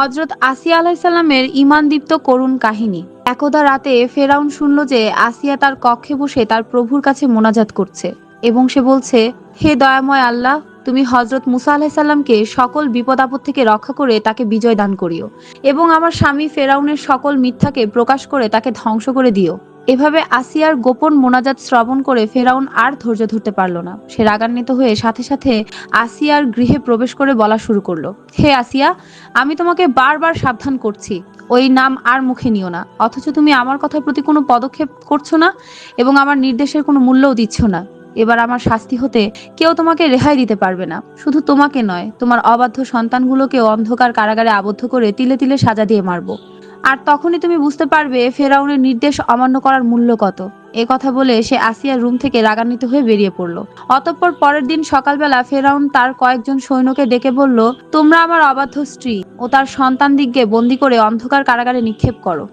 হজরত আসিয়া আলাইসাল্লামের ইমানদীপ্ত করুণ কাহিনী। একদা রাতে ফেরাউন শুনল যে আসিয়া তার কক্ষে বসে তার প্রভুর কাছে মোনাজাত করছে এবং সে বলছে, হে দয়াময় আল্লাহ, তুমি হজরত মুসা আলাইসাল্লামকে সকল বিপদ আপদ থেকে রক্ষা করে তাকে বিজয় দান করিও এবং আমার স্বামী ফেরাউনের সকল মিথ্যাকে প্রকাশ করে তাকে ধ্বংস করে দিও। এভাবে আসিয়ার গোপন মোনাজাত শ্রবণ করে ফেরাউন আর ধৈর্য ধরতে পারল না। সে রাগান্বিত হয়ে সাথে সাথে আসিয়ার গৃহে প্রবেশ করে বলা শুরু করল, হে আসিয়া, আমি তোমাকে বারবার সাবধান করছি। ওই নাম আর মুখে নিও না। অথচ তুমি আমার কথার প্রতি কোনো পদক্ষেপ করছ না এবং আমার নির্দেশের কোনো মূল্যও দিচ্ছ না। এবার আমার শাস্তি হতে কেউ তোমাকে রেহাই দিতে পারবে না। শুধু তোমাকে নয়, তোমার অবাধ্য সন্তানগুলোকেও অন্ধকার কারাগারে আবদ্ধ করে তিলে তিলে সাজা দিয়ে মারবো। আর তখনই তুমি বুঝতে পারবে ফেরাউনের নির্দেশ অমান্য করার মূল্য কত। এ কথা বলে সে আসিয়ার রুম থেকে রাগান্বিত হয়ে বেরিয়ে পড়ল। অতঃপর পরের দিন সকালবেলা ফেরাউন তার কয়েকজন সৈন্যকে ডেকে বলল, তোমরা আমার অবাধ্য স্ত্রী ও তার সন্তান দিককে বন্দি করে অন্ধকার কারাগারে নিক্ষেপ করো।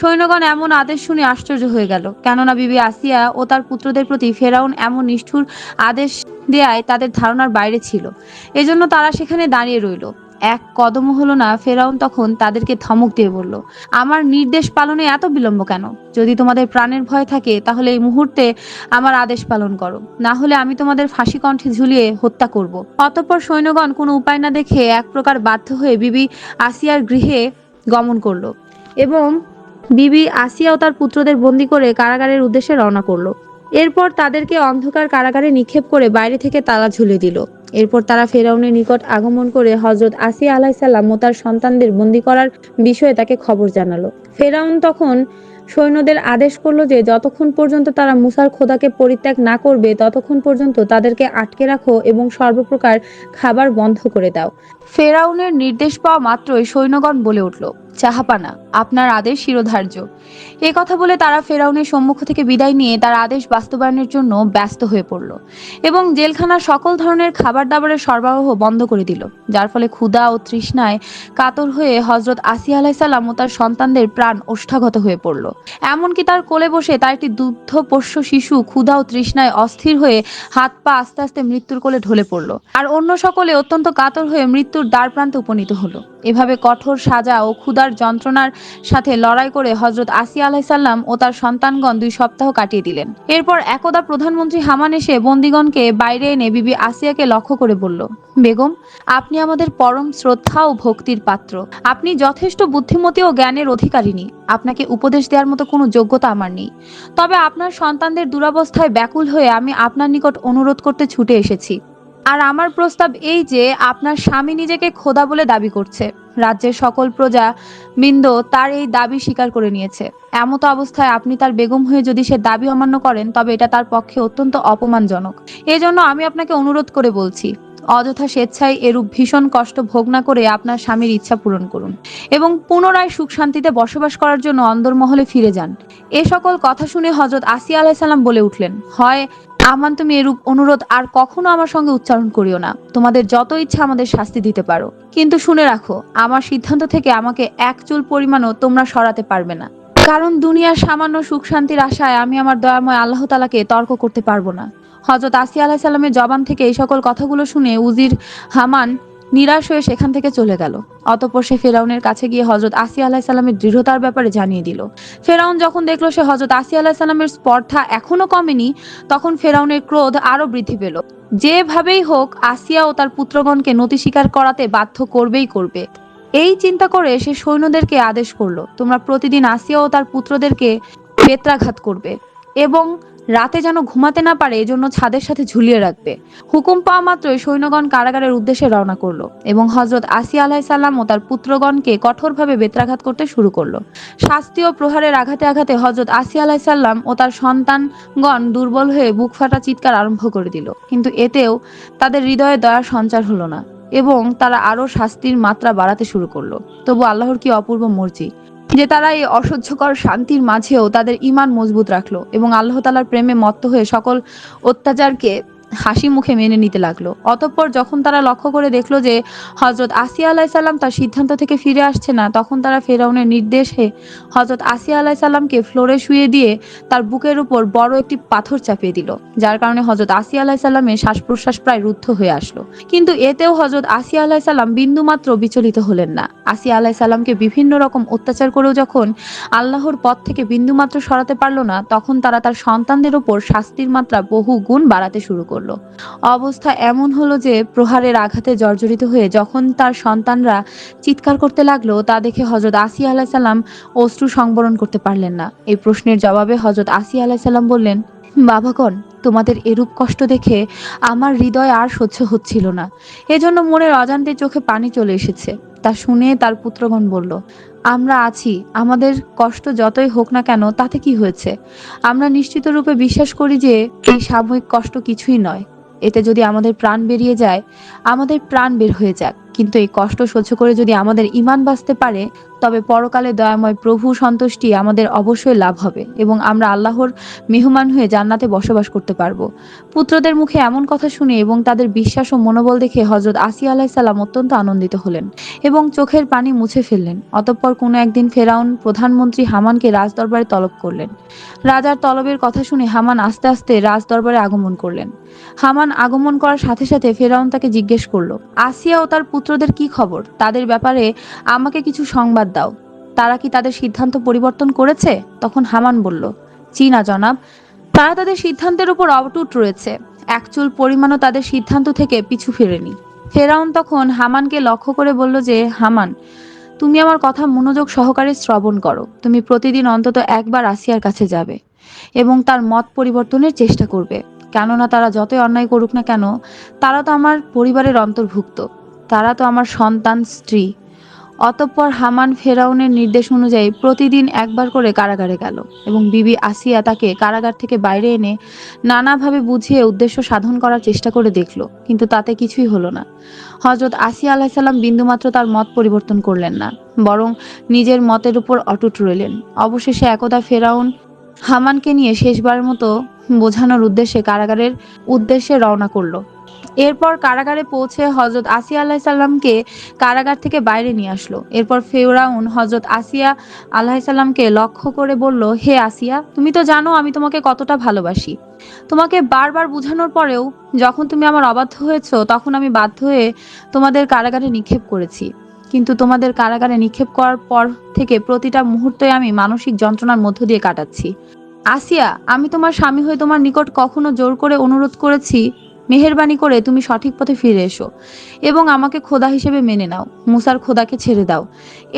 সৈন্যগণ এমন আদেশ শুনে আশ্চর্য হয়ে গেল। কেননা বিবি আসিয়া ও তার পুত্রদের প্রতি ফেরাউন এমন নিষ্ঠুর আদেশ দেয়ায় তাদের ধারণার বাইরে ছিল। এজন্য তারা সেখানে দাঁড়িয়ে রইল। এক কদমও হলো না, ফেরাউন তখন তাদেরকে ধমক দিয়ে বলল, আমার নির্দেশ পালনে এত বিলম্ব কেন? যদি তোমাদের প্রাণের ভয় থাকে, তাহলে এই মুহূর্তে আমার আদেশ পালন করো। না হলে আমি তোমাদের ফাঁসি কণ্ঠে ঝুলিয়ে হত্যা করব। অতঃপর সৈন্যগণ কোনো উপায় না দেখে এক প্রকার বাধ্য হয়ে বিবি আসিয়ার গৃহে গমন করল এবং বিবি আসিয়া ও তার পুত্রদের বন্দি করে কারাগারের উদ্দেশ্যে রওনা করল। এরপর তাদেরকে অন্ধকার কারাগারে নিক্ষেপ করে বাইরে থেকে তালা ঝুলে দিল। এরপর তারা ফেরাউনের নিকট আগমন করে হজরত আসি আলাইসাল্লাম ও তার সন্তানদের বন্দি করার বিষয়ে তাকে খবর জানালো। ফেরাউন তখন সৈন্যদের আদেশ করল যে যতক্ষণ পর্যন্ত তারা মুসার খোদাকে পরিত্যাগ না করবে, ততক্ষণ পর্যন্ত তাদেরকে আটকে রাখো এবং সর্বপ্রকার খাবার বন্ধ করে দাও। ফেরাউনের নির্দেশ পাওয়া মাত্রই সৈন্যগণ বলে উঠল, চাহাপানা, আপনার আদেশ শিরোধার্য। এ কথা বলে তারা ফেরাউনের সম্মুখ থেকে বিদায় নিয়ে তার আদেশ বাস্তবায়নের জন্য ব্যস্ত হয়ে পড়ল এবং জেলখানার সকল ধরনের খাবার দাবারের সরবরাহ বন্ধ করে দিল, যার ফলে ক্ষুধা ও তৃষ্ণায় কাতর হয়ে হজরত আসিয়া আলাইসাল্লাম ও তার সন্তানদের প্রাণ ওষ্ঠাগত হয়ে পড়ল। এমনকি তার কোলে বসে তার একটি দুগ্ধপোষ্য শিশু ক্ষুধা ও তৃষ্ণায় অস্থির হয়ে হাত পা আস্তে আস্তে মৃত্যুর কোলে ঢলে পড়ল। আর অন্য সকলে অত্যন্ত কাতর হয়ে মৃত্যুর দ্বার প্রান্তে উপনীত হলো। এভাবে কঠোর সাজা ও ক্ষুধার যন্ত্রণার সাথে লড়াই করে হজরত আসিয়া আলাইসাল্লাম ও তার সন্তানগণ দুই সপ্তাহ কাটিয়ে দিলেন। এরপর একদা প্রধানমন্ত্রী হামান এসে বন্দিগণকে বাইরে এনে বিবি আসিয়াকে লক্ষ্য করে বলল, বেগম, আপনি আমাদের পরম শ্রদ্ধা ও ভক্তির পাত্র। আপনি যথেষ্ট বুদ্ধিমতী ও জ্ঞানের অধিকারিণী। আপনাকে উপদেশ দেওয়ার মতো কোনো যোগ্যতা আমার নেই। তবে আপনার সন্তানদের দুরাবস্থায় ব্যাকুল হয়ে আমি আপনার নিকট অনুরোধ করতে ছুটে এসেছি। আর আমার প্রস্তাব এই যে, আপনার স্বামী নিজেকে খোদা বলে দাবি করছে। রাজ্যের সকল প্রজা বৃন্দ তার এই দাবি স্বীকার করে নিয়েছে। এমত অবস্থায় আপনি তার বেগম হয়ে যদি সে দাবি অমান্য করেন, তবে এটা তার পক্ষে অত্যন্ত অপমানজনক। এজন্য আমি আপনাকে অনুরোধ করে বলছি অযথা স্বেচ্ছায় এরূপ ভীষণ কষ্ট ভোগ না করে আপনার স্বামীর ইচ্ছা পূরণ করুন এবং পুনরায় সুখ শান্তিতে বসবাস করার জন্য অন্দরমহলে ফিরে যান। এ সকল কথা শুনে হজরত আসিয়া আলাইসাল্লাম বলে উঠলেন, হয়, আমান তুমি এরূপ অনুরোধ আর কখনো আমার সঙ্গে উচ্চারণ করিও না। তোমাদের যত ইচ্ছা আমাদের শাস্তি দিতে পারো। কিন্তু শুনে রাখো, আমার সিদ্ধান্ত থেকে আমাকে এক চুল পরিমাণও তোমরা সরাতে পারবে না। কারণ দুনিয়ার সামান্য সুখ শান্তির আশায় আমি আমার দয়াময় আল্লাহ তালাকে তর্ক করতে পারব না। হজরত আসিয়া আলাহ সাল্লামের জবান থেকে এই সকল কথাগুলো শুনে উজির হামান নিরাশ হয়ে সেখান থেকে চলে গেল। অতঃপর সে ফেরাউনের কাছে গিয়ে হজরত আসিয়া আলাহ সাল্লামের দৃঢ়তার ব্যাপারে জানিয়ে দিল। ফেরাউন যখন দেখল সে হজরত আসিয়া আলাহ সাল্লামের স্পর্ধা এখনও কমেনি, তখন ফেরাউনের ক্রোধ আরও বৃদ্ধি পেল। যেভাবেই হোক, আসিয়া ও তার পুত্রগণকে নতি স্বীকার করাতে বাধ্য করবেই করবে। এই চিন্তা করে সে সৈন্যদেরকে আদেশ করল, তোমরা প্রতিদিন আসিয়া ও তার পুত্রদেরকে বেত্রাঘাত করবে এবং রাতে যেন ঘুমাতে না পারে, এজন্য ছাদের সাথে ঝুলিয়ে রাখবে। হুকুম পাওয়া মাত্রই সৈন্যগণ কারাগারের উদ্দেশ্যে রওনা করল এবং হজরত আসিয়া আলাহিসাল্লাম ও তার পুত্রগণকে কঠোরভাবে বেত্রাঘাত করতে শুরু করল। শাস্তি ও প্রহারের আঘাতে আঘাতে হজরত আসিয়া আলাহিসাল্লাম ও তার সন্তানগণ দুর্বল হয়ে বুক ফাটা চিৎকার আরম্ভ করে দিল। কিন্তু এতেও তাদের হৃদয়ে দয়ার সঞ্চার হলো না এবং তারা আরও শাস্তির মাত্রা বাড়াতে শুরু করল। তবু আল্লাহর কি অপূর্ব মর্জি যে তারা এই অসহ্যকর শান্তির মাঝেও তাদের ইমান মজবুত রাখল এবং আল্লাহ তালার প্রেমে মত্ত হয়ে সকল অত্যাচারকে হাসি মুখে মেনে নিতে লাগল। অতঃপর যখন তারা লক্ষ্য করে দেখল যে হজরত আসিয়া আলাহ সাল্লাম তার সিদ্ধান্ত থেকে ফিরে আসছে না, তখন তারা ফেরাউনের নির্দেশে হজরত আসিয়া আলাহ সাল্লামকে ফ্লোরে শুয়ে দিয়ে তার বুকের উপর বড় একটি পাথর চাপিয়ে দিল, যার কারণে হজরত আসিয়া আলাহ সাল্লামের শ্বাস প্রশ্বাস প্রায় রুদ্ধ হয়ে আসলো। কিন্তু এতেও হজরত আসিয়া আলাহ সাল্লাম বিন্দুমাত্র বিচলিত হলেন না। আসিয়া আলাহ সাল্লামকে বিভিন্ন রকম অত্যাচার করেও যখন আল্লাহর পথ থেকে বিন্দুমাত্র সরাতে পারল না, তখন তারা তার সন্তানদের ওপর শাস্তির মাত্রা বহু গুণ বাড়াতে শুরু করল। অবস্থা এমন হলো যে প্রহারের আঘাতে জর্জরিত হয়ে যখন তার সন্তানরা চিৎকার করতে লাগল, তা দেখে হজরত আসি আলাহ সাল্লাম অশ্রু সংবরণ করতে পারলেন না। এই প্রশ্নের জবাবে হজরত আসি আলাহ সাল্লাম বললেন বাবাগণ, তোমাদের এরূপ কষ্ট দেখে আমার হৃদয় আর সহ্য হচ্ছিল না। এজন্য মনের অজান্তে চোখে পানি চলে এসেছে। তা শুনে তার পুত্রগণ বলল, আমরা আছি, আমাদের কষ্ট যতই হোক না কেন, তাতে কি হয়েছে? আমরা নিশ্চিত রূপে বিশ্বাস করি যে এই সাময়িক কষ্ট কিছুই নয়। এতে যদি আমাদের প্রাণ বেরিয়ে যায়, আমাদের প্রাণ বের হয়ে যাক। কিন্তু এই কষ্ট সহ্য করে যদি আমাদের ইমান বাঁচতে পারে, তবে পরকালে দয়াময় প্রভু সন্তুষ্টি আমাদের অবশ্যই লাভ হবে এবং আমরা আল্লাহর মেহমান হয়ে জান্নাতে বসবাস করতে পারব। পুত্রদের মুখে এমন কথা শুনে এবং তাদের বিশ্বাস ও মনোবল দেখে হজরত আসিয়া আলাহ সাল্লাম অত্যন্ত আনন্দিত হলেন এবং চোখের পানি মুছে ফেললেন। অতঃপর কোনো একদিন ফেরাউন প্রধানমন্ত্রী হামানকে রাজদরবারে তলব করলেন। রাজার তলবের কথা শুনে হামান আস্তে আস্তে রাজদরবারে আগমন করলেন। হামান আগমন করার সাথে সাথে ফেরাউন তাকে জিজ্ঞেস করল, আসিয়া ও তার পুত্রদের কি খবর? তাদের ব্যাপারে আমাকে কিছু সংবাদ দাও। তারা কি তাদের সিদ্ধান্ত পরিবর্তন করেছে? তখন হামান বলল চীনা জনাব। তারা তাদের সিদ্ধান্তের উপর অটুট রয়েছে। এক চুল পরিমাণও তাদের সিদ্ধান্ত থেকে পিছু ফেরেনি। ফেরাউন তখন হামানকে লক্ষ্য করে বলল যে, হামান, তুমি আমার কথা মনোযোগ সহকারে শ্রবণ করো। তুমি প্রতিদিন অন্তত একবার আসিয়ার কাছে যাবে এবং তার মত পরিবর্তনের চেষ্টা করবে। কেননা তারা যতই অন্যায় করুক না কেন, তারা তো আমার পরিবারের অন্তর্ভুক্ত। তারা তো আমার সন্তান, স্ত্রী। অতঃপর হামান ফেরাউনের নির্দেশ অনুযায়ী প্রতিদিন একবার করে কারাগারে গেল এবং বিবি আসিয়া তাকে কারাগার থেকে বাইরে এনে নানাভাবে বুঝিয়ে উদ্দেশ্য সাধন করার চেষ্টা করে দেখল, কিন্তু তাতে কিছুই হলো না। হজরত আসিয়া আলাহিসাল্লাম বিন্দুমাত্র তার মত পরিবর্তন করলেন না, বরং নিজের মতের উপর অটুট রইলেন। অবশেষে একদা ফেরাউন হামানকে নিয়ে শেষবার মতো বোঝানোর উদ্দেশ্যে কারাগারের উদ্দেশ্যে রওনা করল। এরপর কারাগারে পৌঁছে হজরত আসিয়া আল্লাহ সাল্লামকে কারাগার থেকে বাইরে নিয়ে আসলো। এরপর ফেউরাউন হজরত আসিয়া আল্লাহ সাল্লামকে লক্ষ্য করে বলল, হে আসিয়া, তুমি তো জানো আমি তোমাকে কতটা ভালোবাসি। তোমাকে বারবার বোঝানোর পরেও যখন তুমি আমার অবাধ্য হয়েছ, তখন আমি বাধ্য হয়ে তোমাদের কারাগারে নিক্ষেপ করেছি। কিন্তু তোমাদের কারাগারে নিক্ষেপ করার পর থেকে প্রতিটা মুহূর্তে আমি মানসিক যন্ত্রণার মধ্য দিয়ে কাটাচ্ছি। আসিয়া, আমি তোমার স্বামী হয়ে তোমার নিকট কখনো জোর করে অনুরোধ করেছি মেহেরবানি করে তুমি সঠিক পথে ফিরে এসো এবং আমাকে খোদা হিসেবে মেনে নাও, মুসার খোদাকে ছেড়ে দাও।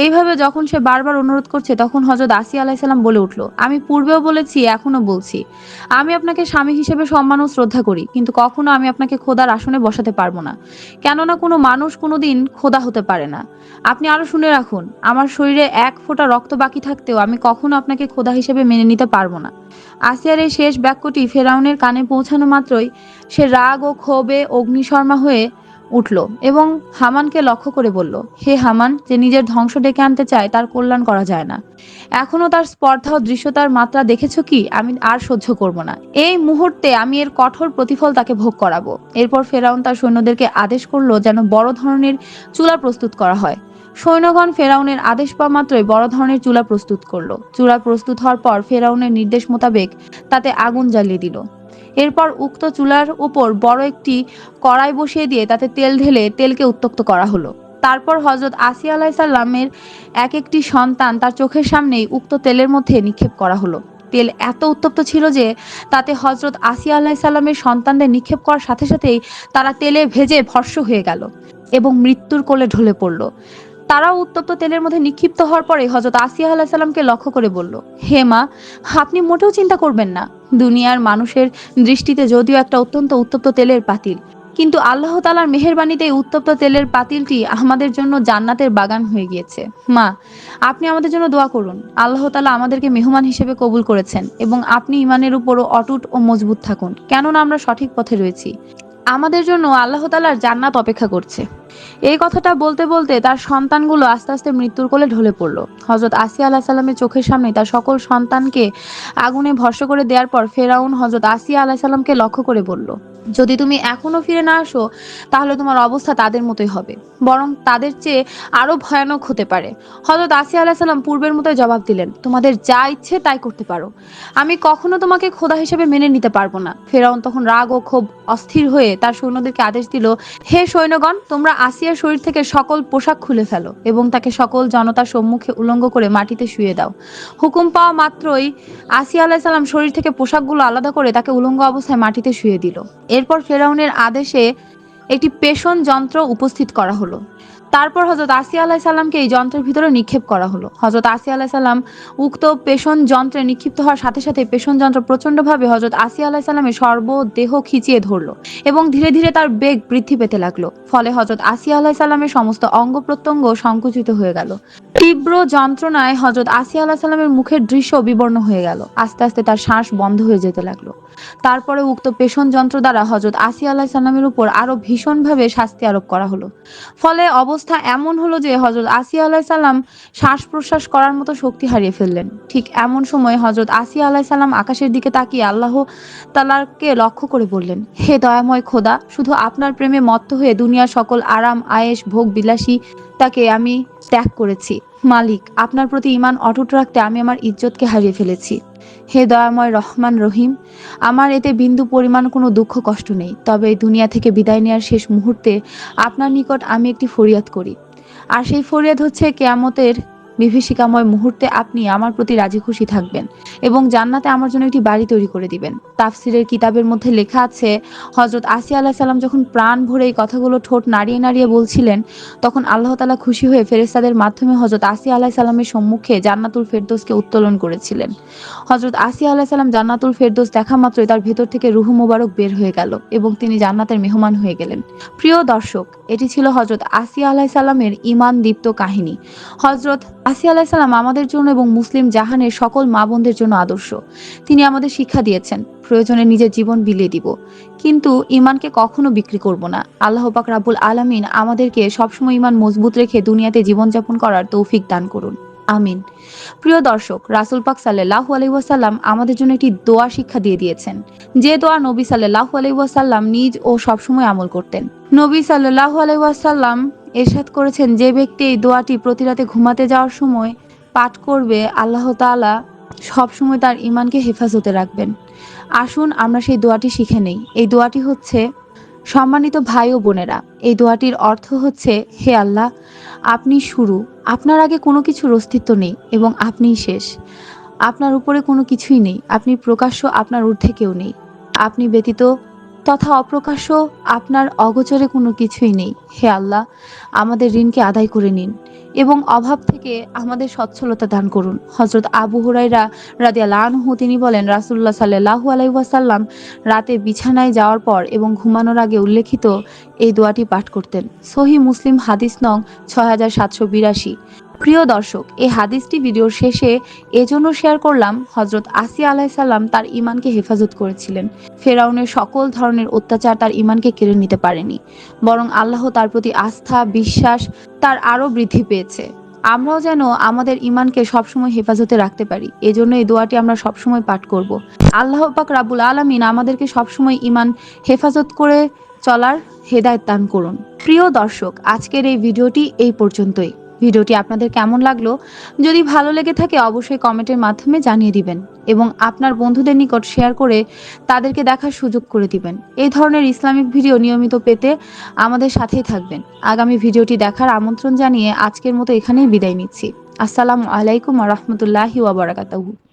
এইভাবে যখন সে বারবার অনুরোধ করছে, তখন হজরত আসি আলাইসাল্লাম বলে উঠল, আমি পূর্বেও বলেছি এখনও বলছি। আমি আপনাকে স্বামী হিসেবে সম্মান ও শ্রদ্ধা করি, কিন্তু কখনো আমি আপনাকে খোদার আসনে বসাতে পারব না। কেননা কোনো মানুষ কোনোদিন খোদা হতে পারে না। আপনি আরও শুনে রাখুন, আমার শরীরে এক ফোঁটা রক্ত বাকি থাকতেও আমি কখনো আপনাকে খোদা হিসেবে মেনে নিতে পারব না। আসিয়ার এই শেষ বাক্যটি ফেরাউনের কানে পৌঁছানো মাত্রই সে রাগ ও ক্ষোভে অগ্নিশর্মা হয়ে উঠল এবং হামানকে লক্ষ্য করে বলল, হে হামান, যে নিজের ধ্বংস ডেকে আনতে চায়, তার কল্যাণ করা যায় না। এখনও তার স্পর্ধা ও দৃশ্যতার মাত্রা দেখেছ কি? আমি আর সহ্য করব না। এই মুহূর্তে আমি এর কঠোর প্রতিফল তাকে ভোগ করাবো। এরপর ফেরাউন তার সৈন্যদেরকে আদেশ করল, যেন বড় ধরনের চুলা প্রস্তুত করা হয়। সৈন্যগণ ফেরাউনের আদেশ পাওয়া মাত্রই বড় ধরনের চুলা প্রস্তুত করল। চুলা প্রস্তুত হওয়ার পর ফেরাউনের নির্দেশ মোতাবেক তাতে আগুন জ্বালিয়ে দিল। এরপর উক্ত চুলার উপর বড় একটি কড়াই বসিয়ে দিয়ে তাতে তেল ঢেলে তেলকে উত্তক্ত করা হলো। তারপর হজরত আসিয়া আলাহ সাল্লামের এক একটি সন্তান তার চোখের সামনেই উক্ত তেলের মধ্যে নিক্ষেপ করা হলো। তেল এত উত্তপ্ত ছিল যে তাতে হজরত আসিয়া আলাহ সাল্লামের সন্তানদের নিক্ষেপ করার সাথে সাথেই তারা তেলে ভেজে ভর্ষ হয়ে গেল এবং মৃত্যুর কোলে ঢলে পড়ল। তারাও উত্তপ্ত তেলের মধ্যে নিক্ষিপ্ত হওয়ার পরে হজরত আসিয়া আলাহ সাল্লামকে লক্ষ্য করে বলল, হে মা, আপনি মোটেও চিন্তা করবেন না। দুনিয়ার মানুষের দৃষ্টিতে যদিও একটা অত্যন্ত উত্তপ্ত তেলের পাতিল, কিন্তু আল্লাহ তালার মেহেরবানিতে এই উত্তপ্ত তেলের পাতিলটি আমাদের জন্য জান্নাতের বাগান হয়ে গিয়েছে। মা, আপনি আমাদের জন্য দোয়া করুন। আল্লাহ তালা আমাদেরকে মেহমান হিসেবে কবুল করেছেন এবং আপনি ইমানের উপরও অটুট ও মজবুত থাকুন। কেননা আমরা সঠিক পথে রয়েছি। আমাদের জন্য আল্লাহ তালার জান্নাত অপেক্ষা করছে। এই কথাটা বলতে বলতে তার সন্তানগুলো আস্তে আস্তে মৃত্যুর কোলে ঢলে পড়ল। হজরত আসিয়া আল্লাহ সাল্লামের চোখের সামনে তার সকল সন্তানকে আগুনে ভস্য করে দেওয়ার পর ফেরাউন হজরত আসিয়া আল্লাহ সাল্লামকে লক্ষ্য করে বলল যদি তুমি এখনও ফিরে না আসো, তাহলে তোমার অবস্থা তাদের মতোই হবে। বরং তাদের চেয়ে আরও ভয়ানক হতে পারে। হজরত আসিয়া আলাহিসাল্লাম পূর্বের মতোই জবাব দিলেন, তোমাদের যা ইচ্ছে তাই করতে পারো। আমি কখনো তোমাকে খোদা হিসেবে মেনে নিতে পারব না। ফেরাউন তখন রাগ ও ক্ষোভ অস্থির হয়ে তার সৈন্যদেরকে আদেশ দিল, হে সৈন্যগণ, তোমরা আসিয়ার শরীর থেকে সকল পোশাক খুলে ফেলো এবং তাকে সকল জনতার সম্মুখে উলঙ্গ করে মাটিতে শুয়ে দাও। হুকুম পাওয়া মাত্রই আসিয়া আলাহিসাল্লাম শরীর থেকে পোশাকগুলো আলাদা করে তাকে উলঙ্গ অবস্থায় মাটিতে শুয়ে দিল। এরপর ফেরাউনের আদেশে একটি পেষণ যন্ত্র উপস্থিত করা হলো। তারপর হজরত আসিয়া আলাহ সাল্লামকে এই যন্ত্রের ভিতরে নিক্ষেপ করা হলো। হজরত আসিয়া আলাহ সাল্লাম উক্ত পেষণ যন্ত্রে নিক্ষিপ্ত হওয়ার সাথে সাথে পেষণ যন্ত্র প্রচন্ডভাবে হজরত আসিয়া আলাহ সাল্লামের সর্বদেহ খিচিয়ে ধরলো এবং ধীরে ধীরে তার বেগ বৃদ্ধি পেতে লাগল। ফলে হজরত আসিয়া আলাহ সাল্লামের সমস্ত অঙ্গ প্রত্যঙ্গ সংকুচিত হয়ে গেল। তীব্র যন্ত্রণায় হজরত আসিয়া আলাহ সাল্লামের মুখের দৃশ্য বিবর্ণ হয়ে গেল। আস্তে আস্তে তার শ্বাস বন্ধ হয়ে যেতে লাগল। তারপরে উক্ত পেষণ যন্ত্র দ্বারা হজরত আসিয়া আলাহ সাল্লামের উপর আরও ভীষণভাবে শাস্তি আরোপ করা হলো। ফলে অবস্থা এমন হলো যে হজরত আসিয়া আলাহ সাল্লাম শ্বাস প্রশ্বাস করার মতো শক্তি হারিয়ে ফেললেন। ঠিক এমন সময় হজরত আসিয়া আলাহ সাল্লাম আকাশের দিকে তাকিয়ে আল্লাহ তালাকে লক্ষ্য করে বললেন, হে দয়াময় খোদা, শুধু আপনার প্রেমে মত্ত হয়ে দুনিয়ার সকল আরাম আয়েস ভোগ, বিলাসী তাকে আমি ত্যাগ করেছি। মালিক, আপনার প্রতি ইমান অটুট রাখতে আমি আমার ইজ্জতকে হারিয়ে ফেলেছি। হে দয়াময় রহমান রহিম, আমার এতে বিন্দু পরিমাণ কোনো দুঃখ কষ্ট নেই। তবে দুনিয়া থেকে বিদায় নেওয়ার শেষ মুহূর্তে আপনার নিকট আমি একটি ফরিয়াদ করি। আর সেই ফরিয়াদ হচ্ছে কেয়ামতের বিভীষিকাময় মুহূর্তে আপনি আমার প্রতি রাজি খুশি থাকবেন এবং জান্নাতে আমার জন্য একটি বাড়ি তৈরি করে দিবেন। তাফসিরের কিতাবের মধ্যে লেখা আছে হজরত আসিয়া আলাহ সাল্লাম যখন প্রাণ ভরে এই কথাগুলো ঠোঁট নাড়িয়ে নাড়িয়ে বলছিলেন, তখন আল্লাহ তালা খুশি হয়ে ফেরেস্তাদের মাধ্যমে হজরত আসিয়া আলাহ সাল্লামের সম্মুখে জান্নাতুল ফেরদোসকে উত্তোলন করেছিলেন। হজরত আসিয়া আলাহ সাল্লাম জান্নাতুল ফেরদোস দেখা মাত্রই তার ভেতর থেকে রুহু মুবারক বের হয়ে গেল এবং তিনি জান্নাতের মেহমান হয়ে গেলেন। প্রিয় দর্শক, এটি ছিল হজরত আসিয়া আলাহ সাল্লামের ইমান দীপ্ত কাহিনী। হজরত আসিয়া আলাহ সাল্লাম আমাদের জন্য এবং মুসলিম জাহানের সকল মা বোনদের জন্য আদর্শ। তিনি আমাদের শিক্ষা দিয়েছেন, প্রয়োজনে নিজের জীবন বিলিয়ে দিব। কিন্তু ইমানকে কখনো বিক্রি করব না। আল্লাহ পাক রাবুল আলামিন আমাদেরকে সবসময় ইমান মজবুত রেখে দুনিয়াতে জীবনযাপন করার তৌফিক দান করুন। আমিন। প্রিয় দর্শক, রাসুল পাক সাল্লাহ আলহিহাসাল্লাম আমাদের জন্য একটি দোয়া শিক্ষা দিয়ে দিয়েছেন। যে দোয়া নবী সাল্লাহ আলহিহাসাল্লাম নিজ ও সবসময় আমল করতেন। নবী সাল্লাহ আলহিহাসাল্লাম এরশাদ করেছেন, যে ব্যক্তি এই দোয়াটি প্রতি রাতে ঘুমাতে যাওয়ার সময় পাঠ করবে, আল্লাহ তাআলা সবসময় তার ইমানকে হেফাজতে রাখবেন। আসুন, আমরা সেই দোয়াটি শিখে নেই। এই দোয়াটি হচ্ছে, সম্মানিত ভাই ও বোনেরা, এই দোয়াটির অর্থ হচ্ছে, হে আল্লাহ, আপনি শুরু আপনার আগে কোনো কিছুর অস্তিত্ব নেই এবং আপনিই শেষ। আপনার উপরে কোনো কিছুই নেই। আপনি প্রকাশ্য আপনার ঊর্ধ্বে কেউ নেই। আপনি ব্যতীত তথা অপ্রকাশ্য আপনার অগোচরে কোনো কিছুই নেই। হে আল্লাহ, আমাদের ঋণকে আদায় করে নিন এবং অভাব থেকে আমাদের সচ্ছলতা দান করুন। হজরত আবু হুরাইরা রাদিয়াল আনহু তিনি বলেন রাসুল্লাহ সাল্লাহু আলাইসাল্লাম রাতে বিছানায় যাওয়ার পর এবং ঘুমানোর আগে উল্লেখিত এই দোয়াটি পাঠ করতেন। সহি মুসলিম হাদিস নং ছয় হাজার সাতশো বিরাশি। প্রিয় দর্শক, এই হাদিসটি ভিডিওর শেষে এজন্য শেয়ার করলাম হজরত আসিয়া আলাহিসাল্লাম তার ইমানকে হেফাজত করেছিলেন। ফেরাউনের সকল ধরনের অত্যাচার তার ইমানকে কেড়ে নিতে পারেনি, বরং আল্লাহ তার প্রতি আস্থা, বিশ্বাস তার আরও বৃদ্ধি পেয়েছে। আমরাও যেন আমাদের ইমানকে সবসময় হেফাজতে রাখতে পারি, এজন্য এই দোয়াটি আমরা সবসময় পাঠ করব। আল্লাহ পাক রাবুল আলমিন আমাদেরকে সবসময় ইমান হেফাজত করে চলার হেদায়ত দান করুন। প্রিয় দর্শক, আজকের এই ভিডিওটি এই পর্যন্তই। ভিডিওটি আপনাদের কেমন লাগল? যদি ভালো লেগে থাকে, অবশ্যই কমেন্টের মাধ্যমে জানিয়ে দিবেন এবং আপনার বন্ধুদের নিকট শেয়ার করে তাদেরকে দেখার সুযোগ করে দিবেন। এই ধরনের ইসলামিক ভিডিও নিয়মিত পেতে আমাদের সাথেই থাকবেন। আগামী ভিডিওটি দেখার আমন্ত্রণ জানিয়ে আজকের মতো এখানেই বিদায় নিচ্ছি। আসসালামু আলাইকুম রহমতুল্লাহি ওয়াবারাকাতাহু